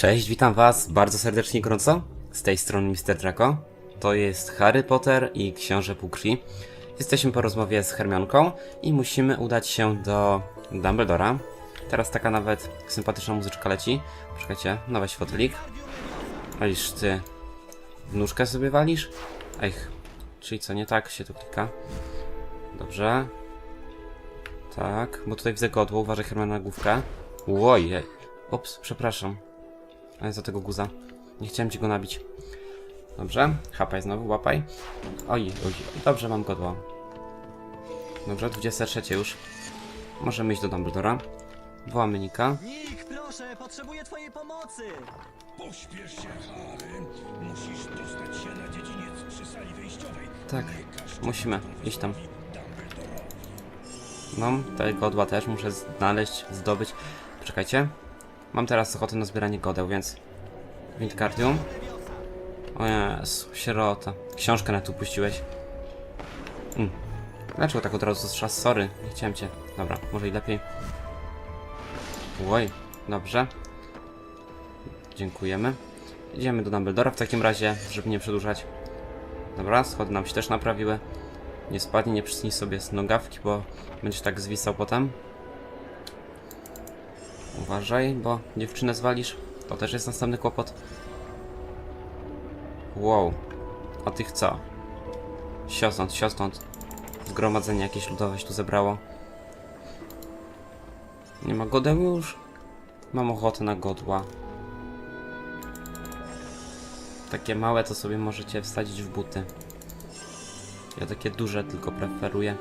Cześć, witam was bardzo serdecznie i gorąco. Z tej strony Mr. Draco. To jest Harry Potter i Książę Półkrwi. Jesteśmy po rozmowie z Hermionką i musimy udać się do Dumbledora. Teraz taka nawet sympatyczna muzyczka leci. Poczekajcie, no weź fotelik. Walisz ty. W nóżkę sobie walisz? Ech, czyli co, nie tak się tu klika? Dobrze. Tak, bo tutaj widzę godło, uważaj Hermiona na główkę. Łoje. Ops, przepraszam. Ale za tego guza. Nie chciałem ci go nabić. Dobrze, chapaj znowu, łapaj. Oj, oj, dobrze, mam godło. Dobrze, 23 już. Możemy iść do Dumbledora. Wołamy Nika. Nick, proszę, potrzebuję twojej pomocy! Pośpiesz się, Harry. Musisz dostać się na dziedziniec przy sali wyjściowej. Tak, musimy. Iść tam. No, te godła też muszę znaleźć, zdobyć. Poczekajcie. Mam teraz ochotę na zbieranie godeł, więc... Windcardium. O Jezu, sierota. Książkę na tu puściłeś. Mm. Dlaczego tak od razu strzas? Sorry, nie chciałem cię. Dobra, może i lepiej. Oj, dobrze. Dziękujemy. Idziemy do Dumbledora w takim razie, żeby nie przedłużać. Dobra, schody nam się też naprawiły. Nie spadnie, nie przycnij sobie z nogawki, bo będziesz tak zwisał potem. Uważaj, bo dziewczynę zwalisz. To też jest następny kłopot. Wow. A tych co? Siostąd, siostąd. Zgromadzenie jakieś ludowe się tu zebrało. Nie ma godeł już? Mam ochotę na godła. Takie małe to sobie możecie wsadzić w buty. Ja takie duże tylko preferuję.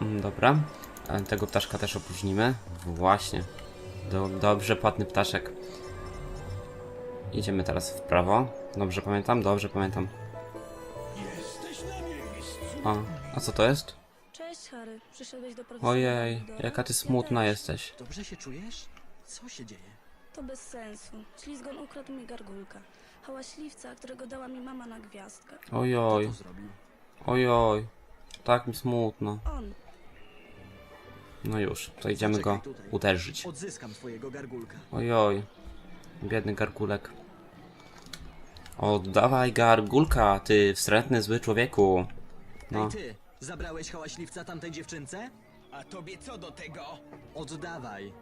Mm, Dobra. Ale tego ptaszka też opróżnimy. Właśnie. Do, dobrze płatny ptaszek. Idziemy teraz w prawo. Dobrze pamiętam? Dobrze pamiętam. Jesteś na miejscu. A, a co to jest? Cześć Harry, przyszedłeś do profesora Ojej, jaka ty smutna jesteś. Dobrze się czujesz? Co się dzieje? To bez sensu. Ślizgon ukradł mi gargulka. Hałaśliwca, którego dała mi mama na gwiazdkę. Ojoj, to zrobił? ojoj. Tak mi smutno. On. No już, to idziemy go uderzyć. Ojoj. Biedny gargulek. Oddawaj gargulka, ty wstrętny zły człowieku. No. Ej ty, zabrałeś hałaśliwca tamtej dziewczynce? A tobie co do tego? Oddawaj.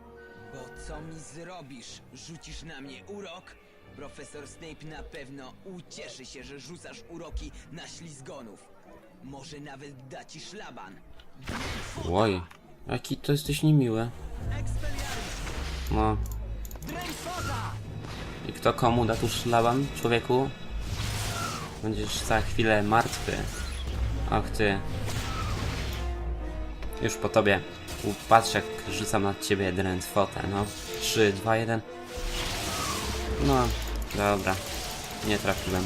Bo co mi zrobisz? Rzucisz na mnie urok? Profesor Snape na pewno ucieszy się, że rzucasz uroki na ślizgonów. Może nawet da ci szlaban. Oj, jaki to jesteś niemiły. No. I kto komu da tu szlaban, człowieku? Będziesz za chwilę martwy. Ach ty. Już po tobie. Patrz jak rzucam na ciebie drętwotę, no. 3, 2, 1. No, dobra. Nie trafiłem.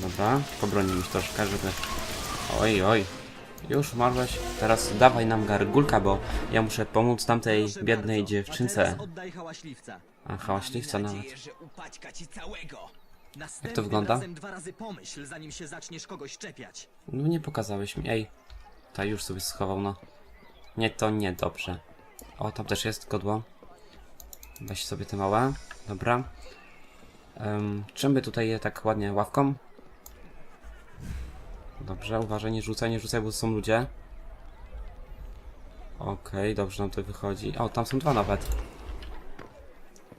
Dobra, pobronimy się troszkę, żeby... Oj, oj. Już umarłeś? Teraz dawaj nam gargulka, bo ja muszę pomóc tamtej biednej dziewczynce. oddaj hałaśliwca. A hałaśliwca nawet. nadzieję, że upaćka ci całego. Następnym wygląda? razem dwa razy pomyśl, zanim się zaczniesz kogoś czepiać. No nie pokazałeś mi. Ej. Ta już sobie schował, no. Nie, to nie, dobrze. O, tam też jest godło. Weź sobie te małe. Dobra. Um, czym by tutaj je tak ładnie ławką? Dobrze, uważaj, nie rzucaj, nie rzucaj, bo to są ludzie. Okej, dobrze nam to wychodzi. O, tam są dwa nawet.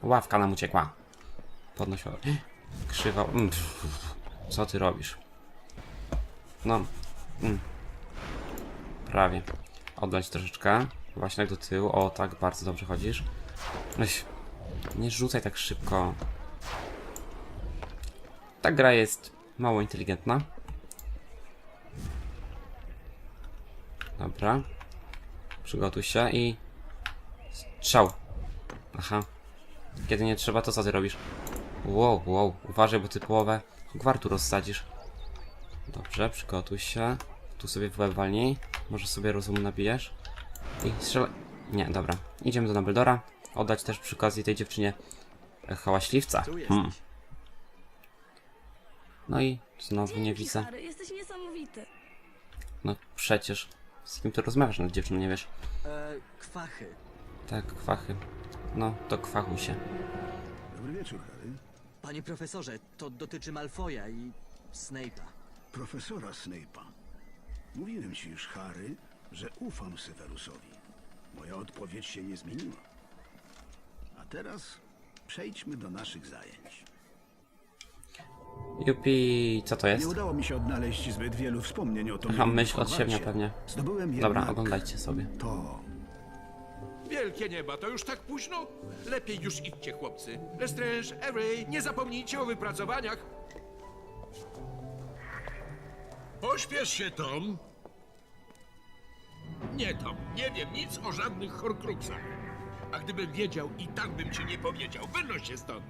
Ławka nam uciekła. Podnoś ławę. Krzywa. Mm, Co ty robisz? No. Mm. Prawie. Oddać troszeczkę. Właśnie do tyłu. O, tak, bardzo dobrze chodzisz. Nie rzucaj tak szybko. Ta gra jest mało inteligentna. Dobra. Przygotuj się i... Strzał. Aha. Kiedy nie trzeba, to co ty robisz? Wow, wow. Uważaj, bo ty połowę gwartu rozsadzisz. Dobrze, przygotuj się. Tu sobie w łeb walnij. Może sobie rozumu nabijesz. I strzelaj. Nie, dobra. Idziemy do Dumbledora. Oddać też przy okazji tej dziewczynie e, hałaśliwca. Hmm. No i znowu nie widzę. Harry, jesteś niesamowity. No przecież. Z kim ty rozmawiasz nad dziewczyną, nie wiesz? E, kwachy. Tak, kwachy. No, to kwachuj się. Dobry wieczór, Harry. Panie profesorze, to dotyczy Malfoja i Snape'a. Profesora Snape'a. Mówiłem ci już, Harry, że ufam Severusowi. Moja odpowiedź się nie zmieniła. A teraz przejdźmy do naszych zajęć. Jupi, co to jest? Nie udało mi się odnaleźć zbyt wielu wspomnień o to. Aha, myśl od siebie pewnie. Zdobyłem Dobra, oglądajcie sobie. To. Wielkie nieba, to już tak późno? Lepiej już idźcie, chłopcy. Lestrange, Array, nie zapomnijcie o wypracowaniach. Pośpiesz się, Tom. Nie, Tom, nie wiem nic o żadnych horcruxach. A gdybym wiedział, i tak bym ci nie powiedział. Wynoś się stąd.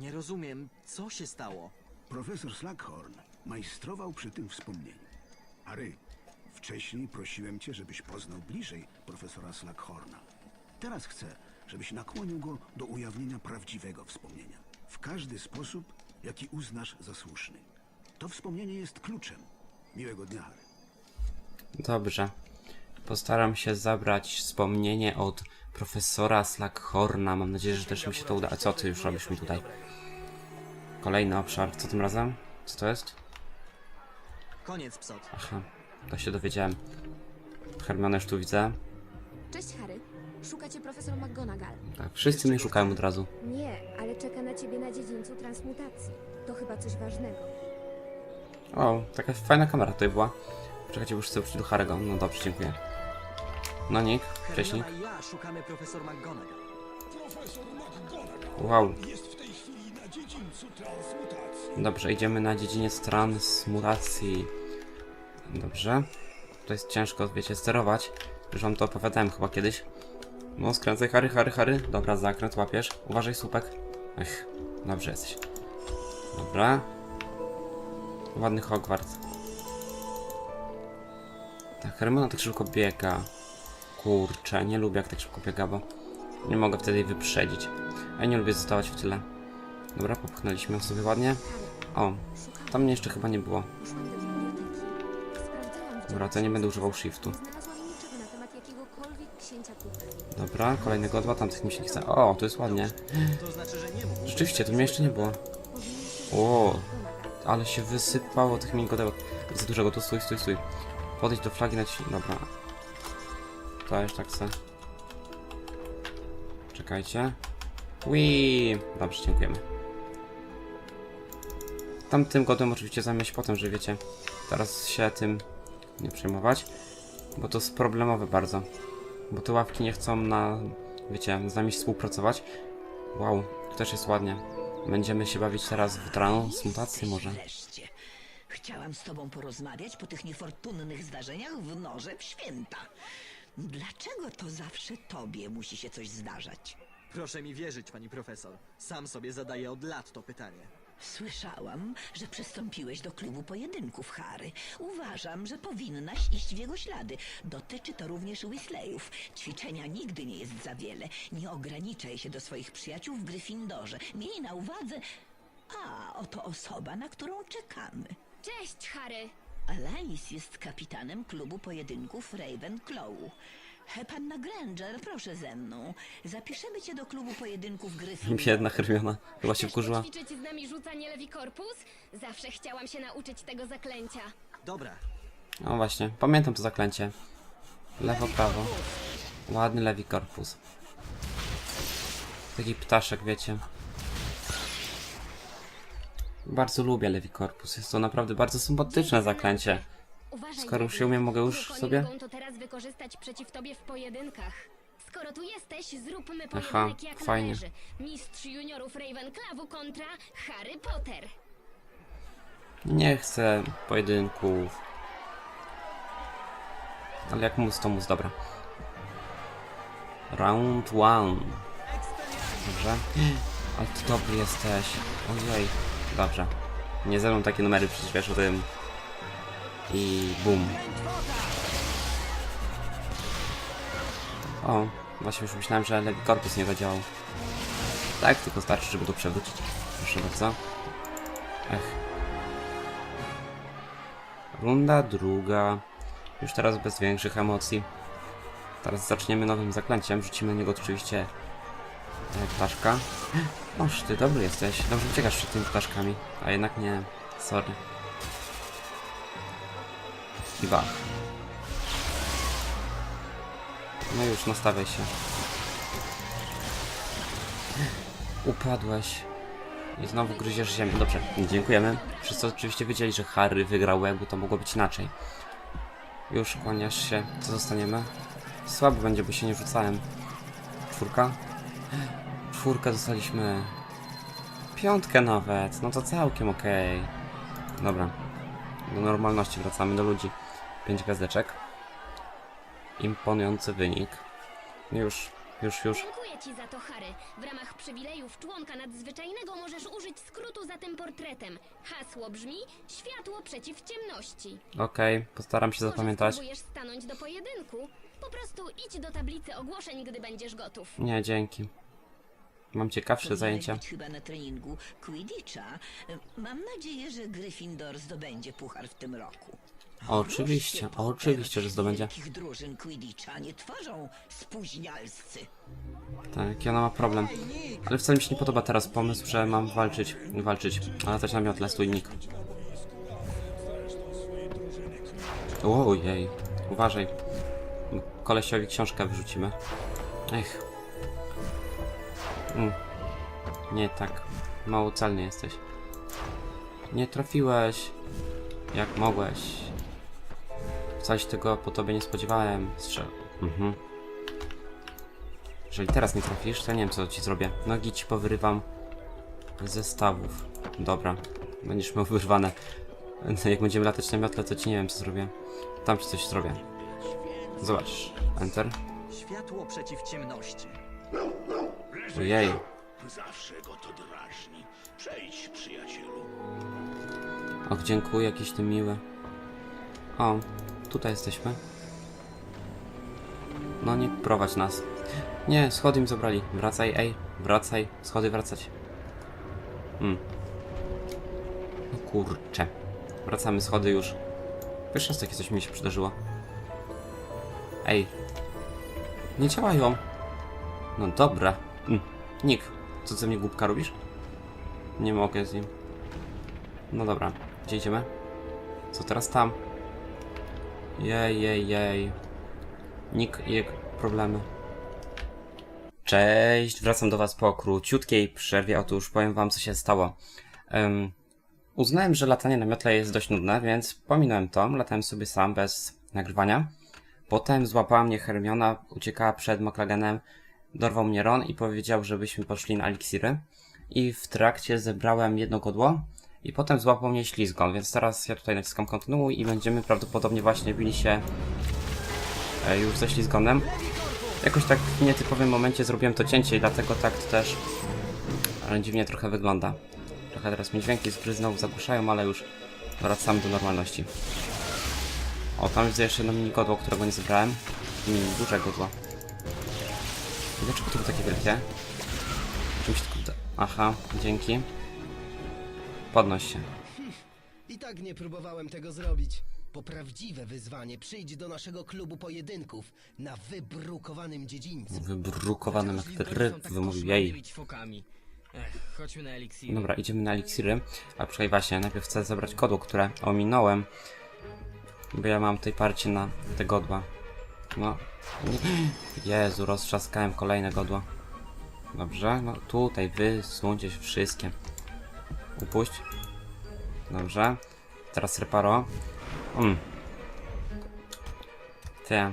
Nie rozumiem, co się stało. Profesor Slughorn majstrował przy tym wspomnieniu. Harry, wcześniej prosiłem cię, żebyś poznał bliżej profesora Slughorna. Teraz chcę, żebyś nakłonił go do ujawnienia prawdziwego wspomnienia. W każdy sposób, jaki uznasz za słuszny. To wspomnienie jest kluczem. Miłego dnia, Harry. Dobrze. Postaram się zabrać wspomnienie od profesora Slackhorna. Mam nadzieję, że też mi się to uda. A co ty już robisz mi tutaj? Kolejny obszar. Co tym razem? Co to jest? Koniec psot. Aha, to się dowiedziałem. Hermione już tu widzę. Cześć, Harry. Szuka cię profesor McGonagall. Tak, wszyscy mnie szukają od razu. Nie, ale czeka na ciebie na dziedzińcu transmutacji. To chyba coś ważnego. O, taka fajna kamera tutaj była. Czekajcie, bo już chcę do Harego. No dobrze, dziękuję. No Nick, wcześniej. Ja szukamy profesor McGonagall. Profesor McGonagall Wow. jest w tej chwili na dziedzińcu transmutacji. Dobrze, idziemy na dziedziniec transmutacji. Dobrze. To jest ciężko, wiecie, sterować. Już wam to opowiadałem chyba kiedyś. No, skręcaj, Harry, Harry, Harry. Dobra, zakręt łapiesz. Uważaj, słupek. Ech, dobrze jesteś. Dobra. Ładny Hogwart. Tak, Hermiona tak szybko biega. Kurczę, nie lubię jak tak szybko biega, bo nie mogę wtedy wyprzedzić. A ja nie lubię zostawać w tyle. Dobra, popchnęliśmy sobie ładnie. O, tam mnie jeszcze chyba nie było. Dobra, to nie będę używał shiftu. Dobra, kolejny godła, tamtych mi się nie chce. O, to jest ładnie. Rzeczywiście, tu mnie jeszcze nie było. O, ale się wysypało tych minigodełek. Za dużego, tu stój, stój, stój. Podejdź do flagi na ci... Dobra. Już tak chcę. Czekajcie. Wii. Dobrze, dziękujemy. Tamtym godem oczywiście się potem, że wiecie. Teraz się tym nie przejmować. Bo to jest problemowe bardzo. Bo te ławki nie chcą na... Wiecie, z nami współpracować. Wow, to też jest ładnie. Będziemy się bawić teraz w transmutację może. Wreszcie. Chciałam z tobą porozmawiać po tych niefortunnych zdarzeniach w Norze w święta. Dlaczego to zawsze tobie musi się coś zdarzać? Proszę mi wierzyć, pani profesor. Sam sobie zadaję od lat to pytanie. Słyszałam, że przystąpiłeś do klubu pojedynków, Harry. Uważam, że powinnaś iść w jego ślady. Dotyczy to również Weasleyów. Ćwiczenia nigdy nie jest za wiele. Nie ograniczaj się do swoich przyjaciół w Gryffindorze. Miej na uwadze... A, oto osoba, na którą czekamy. Cześć, Harry! Alice jest kapitanem klubu pojedynków Ravenclaw. Panna Granger, proszę ze mną. Zapiszemy cię do klubu pojedynków Gryffindor. Biedna Hermiona. Chyba się wkurzyła. poćwiczyć z nami rzucanie Levi Corpus? Zawsze chciałam się nauczyć tego zaklęcia. Dobra, No właśnie, pamiętam to zaklęcie. Lewo, prawo. Ładny lewi korpus. Taki ptaszek, wiecie. Bardzo lubię lewi korpus. Jest to naprawdę bardzo sympatyczne zaklęcie. Uważaj, Skoro już Levi. się umiem, mogę już Tylko sobie? Mogą to teraz wykorzystać przeciw tobie w pojedynkach. Skoro tu jesteś, zróbmy pojedynek Aha, jak fajnie. należy. Mistrz juniorów Ravenclawu kontra Harry Potter. Nie chcę pojedynków. Ale jak mus, to mus, dobra. Round one. Dobrze. Ale ty dobry jesteś. Ojej. Dobrze. Nie mną takie numery przecież wiesz o tym. I bum. O, właśnie już myślałem, że lewy korpus nie zadziałał. Tak, tylko starczy, żeby to przewrócić. Proszę bardzo. Ech. Runda druga. Już teraz bez większych emocji. Teraz zaczniemy nowym zaklęciem. Rzucimy na niego oczywiście e, ptaszka. Oż ty dobry jesteś. Dobrze uciekasz przed tymi ptaszkami. A jednak nie. Sorry. I bach. No już, nastawiaj się. Upadłeś. I znowu gryziesz ziemię. Dobrze, dziękujemy. Wszyscy oczywiście wiedzieli, że Harry wygrał, jakby to mogło być inaczej. Już kłaniasz się. Co zostaniemy? Słabo będzie, bo się nie rzucałem. Czwórka? Czwórkę dostaliśmy. Piątkę nawet. No to całkiem okej. Dobra. Do normalności wracamy do ludzi. Pięć gwiazdeczek. Imponujący wynik. Już, już, już. Dziękuję ci za to, Harry. W ramach przywilejów członka nadzwyczajnego możesz użyć skrótu za tym portretem. Hasło brzmi światło przeciw ciemności. Okej, postaram się Może zapamiętać. spróbujesz stanąć do pojedynku? Po prostu idź do tablicy ogłoszeń, gdy będziesz gotów. Nie, dzięki. Mam ciekawsze zajęcia. być chyba na treningu Quidditcha. Mam nadzieję, że Gryffindor zdobędzie puchar w tym roku. Oczywiście, Potter. oczywiście, że zdobędzie. Wielkich drużyn Quidditcha nie tworzą spóźnialscy. Tak, i ona ma problem. Ale wcale mi się nie podoba teraz pomysł, że mam walczyć, walczyć. A latać na miotle, stójnik. Ojej, uważaj. Kolesiowi książkę wyrzucimy. Ech. Nie tak. Mało celny jesteś. Nie trafiłeś. Jak mogłeś. Wcale się tego po tobie nie spodziewałem. Strzel. Mhm. Jeżeli teraz nie trafisz, to nie wiem co ci zrobię. Nogi ci powyrywam ze stawów. Dobra, będziesz miał wyrwane. Jak będziemy latać na miotle, to ci nie wiem co zrobię. Tam ci coś zrobię. Zobacz. Enter. Światło przeciw ciemności. Ojej. Zawsze go to drażni. Przejdź, przyjacielu. Och, dziękuję, jakiś ty miły. O, tutaj jesteśmy. No nie prowadź nas. Nie, schody mi zabrali. Wracaj, ej, wracaj. Schody wracać. Hmm. No kurczę. Wracamy schody już. Pierwszy raz takie coś mi się przydarzyło. Ej. Nie działają. No dobra. Mm. Nick, co ze mnie głupka robisz? Nie mogę z nim. No dobra, gdzie idziemy? Co teraz tam? Jej, jej, jej. Nick i jego problemy. Cześć, wracam do Was po króciutkiej przerwie. Otóż powiem Wam, co się stało. Em, uznałem, że latanie na miotle jest dość nudne, więc pominąłem to. Latałem sobie sam, bez nagrywania. Potem złapała mnie Hermiona, uciekała przed McLagenem, dorwał mnie Ron i powiedział, żebyśmy poszli na eliksiry. I w trakcie zebrałem jedno godło i potem złapał mnie ślizgon, więc teraz ja tutaj naciskam kontynuuj i będziemy prawdopodobnie właśnie bili się e, już ze ślizgonem. Jakoś tak w nietypowym momencie zrobiłem to cięcie i dlatego tak to też dziwnie trochę wygląda. Trochę teraz mi dźwięki z znowu zagłuszają, ale już wracam do normalności. O, tam widzę jeszcze jedno mini godło, którego nie zebrałem. Mini, duże godło. Dlaczego to było takie wielkie? Czymś tylko... Aha, dzięki. Podnoś się. I tak nie próbowałem tego zrobić. Po prawdziwe wyzwanie przyjdź do naszego klubu pojedynków na wybrukowanym dziedzińcu. Wybrukowanym jak ten ryb wymówił jej. fokami. Ech, chodźmy na eliksir. Dobra, idziemy na eliksiry. A przynajmniej właśnie, najpierw chcę zebrać godło, które ominąłem. Bo ja mam tej parcie na te godła. No. Jezu, roztrzaskałem kolejne godło. Dobrze, no tutaj wysuńcie się wszystkie. Upuść. Dobrze. Teraz reparo. Mm. Ty.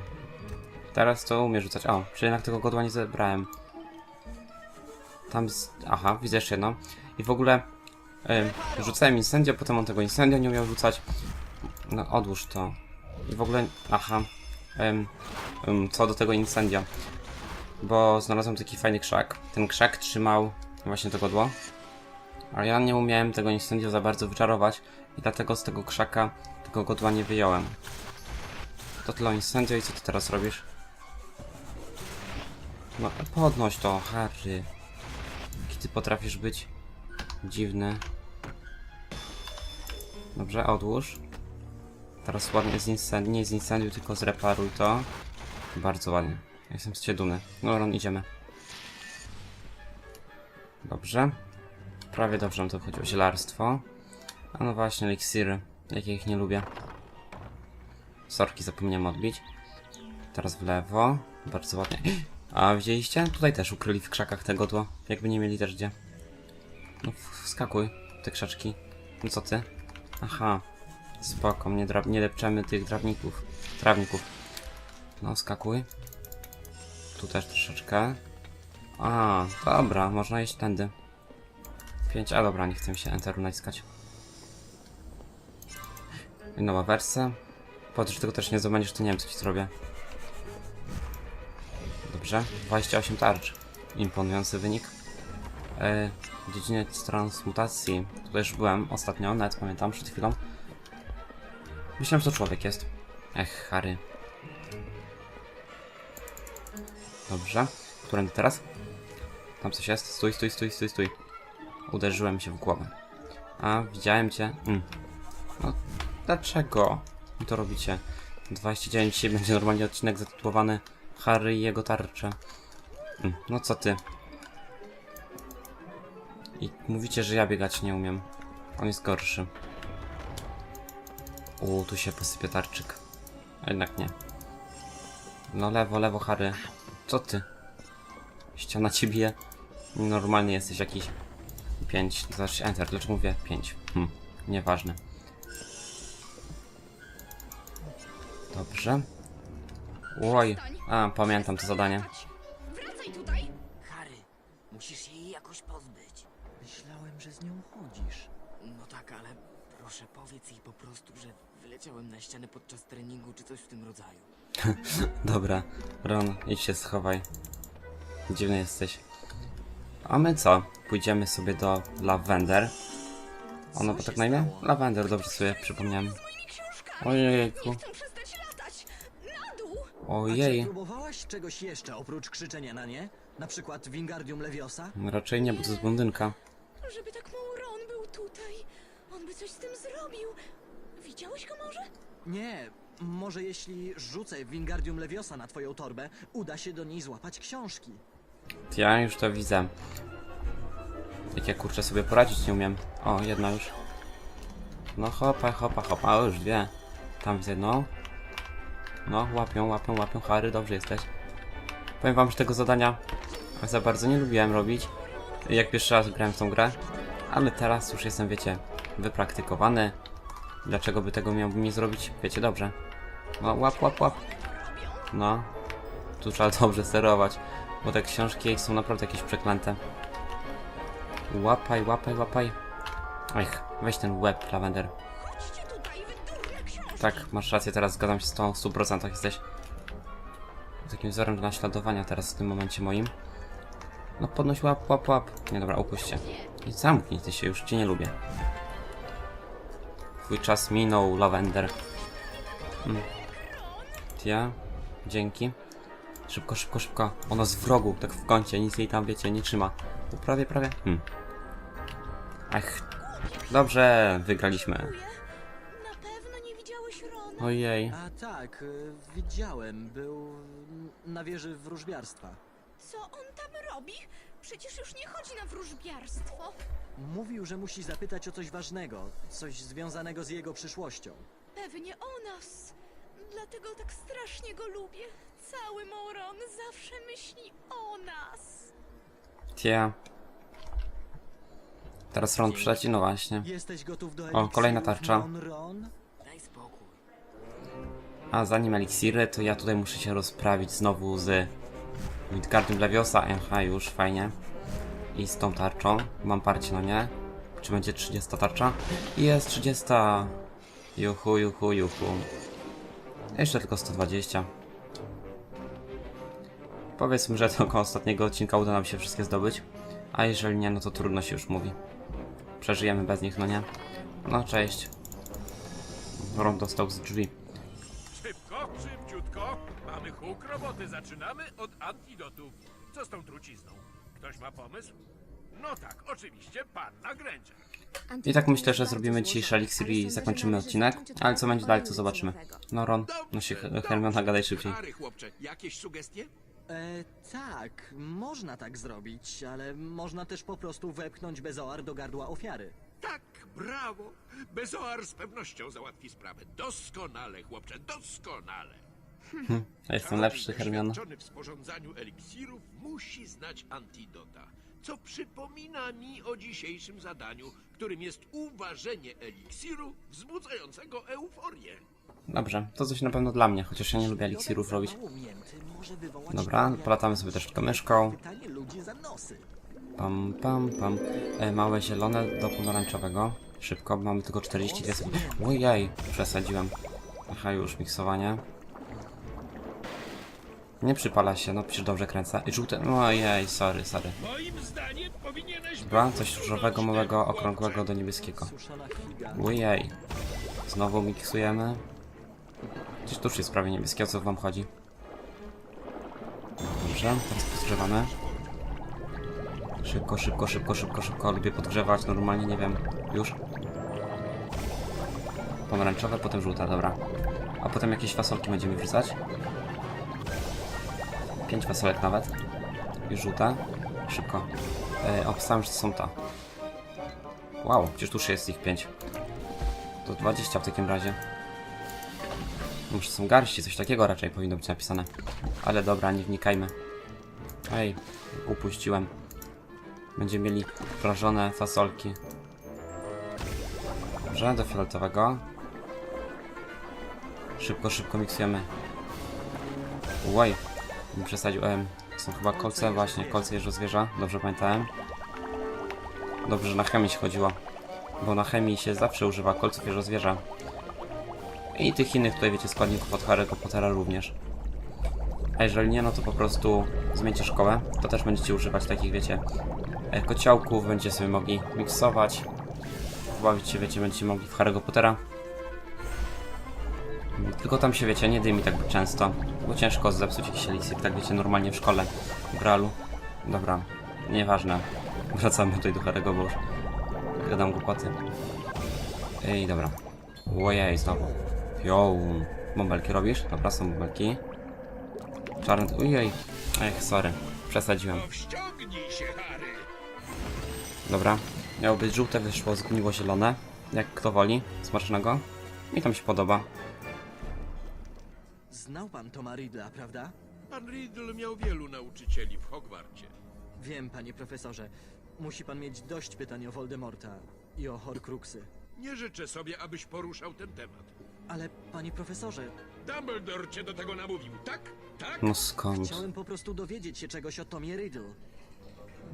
Teraz to umie rzucać. O, czyli jednak tego godła nie zebrałem. Tam z... Aha, widzę jeszcze jedno. I w ogóle y, rzucałem incendio, potem on tego incendio nie umiał rzucać. No odłóż to. I w ogóle... Aha. Ym, ym, co do tego incendio. Bo znalazłem taki fajny krzak. Ten krzak trzymał właśnie to godło. Ale ja nie umiałem tego incendio za bardzo wyczarować. I dlatego z tego krzaka tego godła nie wyjąłem. To tyle incendio i co ty teraz robisz? No podnoś to, Harry. Jaki ty potrafisz być dziwny. Dobrze, odłóż. Teraz ładnie zincendiuj, nie zincendiuj, tylko zreparuj to. Bardzo ładnie. Jestem z dumny. No, Ron, idziemy. Dobrze. Prawie dobrze nam to chodziło. Zielarstwo. A no właśnie, eliksiry. Jakie ich nie lubię. Sorki zapomniałem odbić. Teraz w lewo. Bardzo ładnie. A widzieliście? Tutaj też ukryli w krzakach te godło. Jakby nie mieli też gdzie. No wskakuj, te krzaczki. No co ty? Aha. Spoko, nie, drab nie depczemy tych trawników. Trawników. No, skakuj. Tu też troszeczkę. A, dobra, można iść tędy. 5, a dobra, nie chcę się enteru naciskać. Nowa wersja. Że tego też nie zdobędziesz, to nie wiem co ci zrobię. Dobrze, 28 tarcz. Imponujący wynik. E, dziedziniec transmutacji. Tutaj już byłem ostatnio, nawet pamiętam przed chwilą. Myślałem, że człowiek jest. Ech, Harry. Dobrze. Którędy teraz? Tam coś jest? Stój, stój, stój, stój, stój. Uderzyłem się w głowę. A, widziałem cię. Mm. No, dlaczego mi to robicie? 29 dzisiaj będzie normalnie odcinek zatytułowany Harry i jego tarcze. Mm. No co ty? I mówicie, że ja biegać nie umiem. On jest gorszy. U, tu się posypie tarczyk. A jednak nie. No lewo, lewo, Harry. Co ty? Ściana ci bije. Normalnie jesteś jakiś. 5. Znaczy enter. Dlaczego mówię 5? Hm, nieważne. Dobrze. Oj. A, pamiętam to zadanie. Wracaj tutaj! Harry, musisz jej jakoś pozbyć. Myślałem, że z nią chodzisz. No tak, ale proszę powiedz jej po prostu, że wyleciałem na ścianę podczas treningu czy coś w tym rodzaju. Dobra. Ron, idź się schowaj. Dziwny jesteś. A my co? Pójdziemy sobie do Lavender. Ono bo tak na imię? Lavender, dobrze sobie przypomniałem. Ojejku. Chcę przestać latać! Na dół! A czy Ojej. próbowałaś czegoś jeszcze oprócz krzyczenia na nie? Na przykład Wingardium Leviosa? Raczej nie, bo to jest blondynka. Żeby tak On by coś z tym zrobił. Widziałeś go może? Nie, może jeśli rzucę Wingardium Leviosa na twoją torbę, uda się do niej złapać książki. Ja już to widzę. Jak ja kurczę sobie poradzić nie umiem. O, jedna już. No hopa, hopa, hopa, o już dwie. Tam widzę, no. No, łapią, łapią, łapią, Harry, dobrze jesteś. Powiem wam, że tego zadania za bardzo nie lubiłem robić. Jak pierwszy raz grałem w tą grę. Ale teraz już jestem, wiecie, wypraktykowany. Dlaczego by tego miałbym nie zrobić? Wiecie dobrze. No, łap, łap, łap. No. Tu trzeba dobrze sterować. Bo te książki są naprawdę jakieś przeklęte. Łapaj, łapaj, łapaj. Ech, weź ten łeb, Lavender. Tak, masz rację, teraz zgadzam się z tą w 100% jesteś takim wzorem do naśladowania teraz w tym momencie moim. No podnoś łap, łap, łap. Nie dobra, upuśćcie. I zamknij ty się, już cię nie lubię. Twój czas minął, Lavender. Mm. Tia, dzięki. Szybko, szybko, szybko. Ona z wrogu, tak w kącie, nic jej tam, wiecie, nie trzyma. U, prawie, prawie. Hmm. Ach, dobrze, wygraliśmy. Na pewno nie widziałeś Rona. Ojej. A tak, y, widziałem. Był na wieży wróżbiarstwa. Co on tam robi? Przecież już nie chodzi na wróżbiarstwo. Mówił, że musi zapytać o coś ważnego, coś związanego z jego przyszłością. Pewnie o nas. Dlatego tak strasznie go lubię. Cały Moron zawsze myśli o nas. Tia. Teraz Ron przyleci, no właśnie. Jesteś gotów do O, eliksirów kolejna tarcza. Daj spokój. A zanim eliksiry, to ja tutaj muszę się rozprawić znowu z Midgardium Leviosa. Aha, już, fajnie. I z tą tarczą. Mam parcie, no nie? Czy będzie 30 tarcza? Jest 30! Juhu, juhu, juhu. Jeszcze tylko 120. Powiedzmy, że tylko ostatniego odcinka uda nam się wszystkie zdobyć. A jeżeli nie, no to trudno się już mówi. Przeżyjemy bez nich, no nie? No, cześć. Ron dostał z drzwi. Mamy huk roboty. Zaczynamy od antidotów. Co z tą trucizną? Ktoś ma pomysł? No tak, oczywiście, panna Granger. I tak myślę, że zrobimy dzisiejszy eliksir i zakończymy odcinek, ale co będzie dalej, to zobaczymy. No Ron, no się Hermiona gadaj szybciej. Harry, chłopcze, jakieś sugestie? E, tak, można tak zrobić, ale można też po prostu wepchnąć bezoar do gardła ofiary. Tak, brawo. Bezoar z pewnością załatwi sprawę. Doskonale, chłopcze, doskonale. Ja jestem lepszy, Hermiona. W sporządzaniu eliksirów musi znać antidota. Co przypomina mi o dzisiejszym zadaniu, którym jest uważenie eliksiru wzbudzającego euforię. Dobrze, to coś na pewno dla mnie, chociaż ja nie lubię eliksirów robić. Dobra, polatamy sobie troszeczkę myszką. Pam, pam, pam. E, małe zielone do pomarańczowego. Szybko, bo mamy tylko 42 sekundy. Ojej, przesadziłem. Aha, już miksowanie. Nie przypala się, no przecież dobrze kręcę. I żółte, ojej, sorry, sorry. Dobra, coś różowego, małego, okrągłego do niebieskiego. Ojej. Znowu miksujemy. Gdzieś tu już jest prawie niebieskie, o co wam chodzi? Dobrze, teraz podgrzewamy. Szybko, szybko, szybko, szybko, szybko. Lubię podgrzewać, normalnie nie wiem. Już. Pomarańczowe, potem żółte, dobra. A potem jakieś fasolki będziemy wrzucać. Pięć fasolek nawet. I żółte. Szybko. E, obstałem, że to są to. Wow, przecież tu już jest ich 5. To 20 w takim razie. Może są garści, coś takiego raczej powinno być napisane. Ale dobra, nie wnikajmy. Ej, upuściłem. Będziemy mieli prażone fasolki. Dobrze, do fioletowego. Szybko, szybko miksujemy. Łoj, nie przesadził. Em, są chyba kolce, właśnie, kolce jeżo zwierza, dobrze pamiętałem. Dobrze, że na chemię się chodziło. Bo na chemii się zawsze używa kolców jeżo zwierza. I tych innych tutaj, wiecie, składników od Harry'ego Pottera również. A jeżeli nie, no to po prostu zmieńcie szkołę. To też będziecie używać takich, wiecie, e, kociołków. Będziecie sobie mogli miksować. Bawić się, wiecie, będziecie mogli w Harry'ego Pottera. Tylko tam się, wiecie, nie dymi tak często. Bo ciężko zepsuć jakiś eliksir, tak wiecie, normalnie w szkole. W realu. Dobra, nieważne. Wracamy tutaj do Harry'ego, bo już gadam głupoty. Ej, dobra. Ojej, znowu. Jo, bąbelki robisz? Dobra, są bąbelki. Czarny, ojej. Ech, sorry, przesadziłem. Dobra, miało być żółte, wyszło zgniło zielone. Jak kto woli, smacznego. Mi tam się podoba. Znał pan Toma Riddla, prawda? Pan Riddle miał wielu nauczycieli w Hogwarcie. Wiem, panie profesorze. Musi pan mieć dość pytań o Voldemorta i o Horcruxy. Nie życzę sobie, abyś poruszał ten temat. Ale, panie profesorze, Dumbledore cię do tego namówił, tak? Tak? No skąd? chciałem po prostu dowiedzieć się czegoś o Tomie Riddle.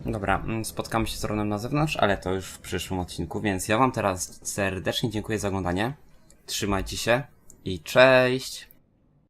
Dobra, mm, spotkamy się z Ronem na zewnątrz, ale to już w przyszłym odcinku, więc ja wam teraz serdecznie dziękuję za oglądanie. Trzymajcie się i cześć!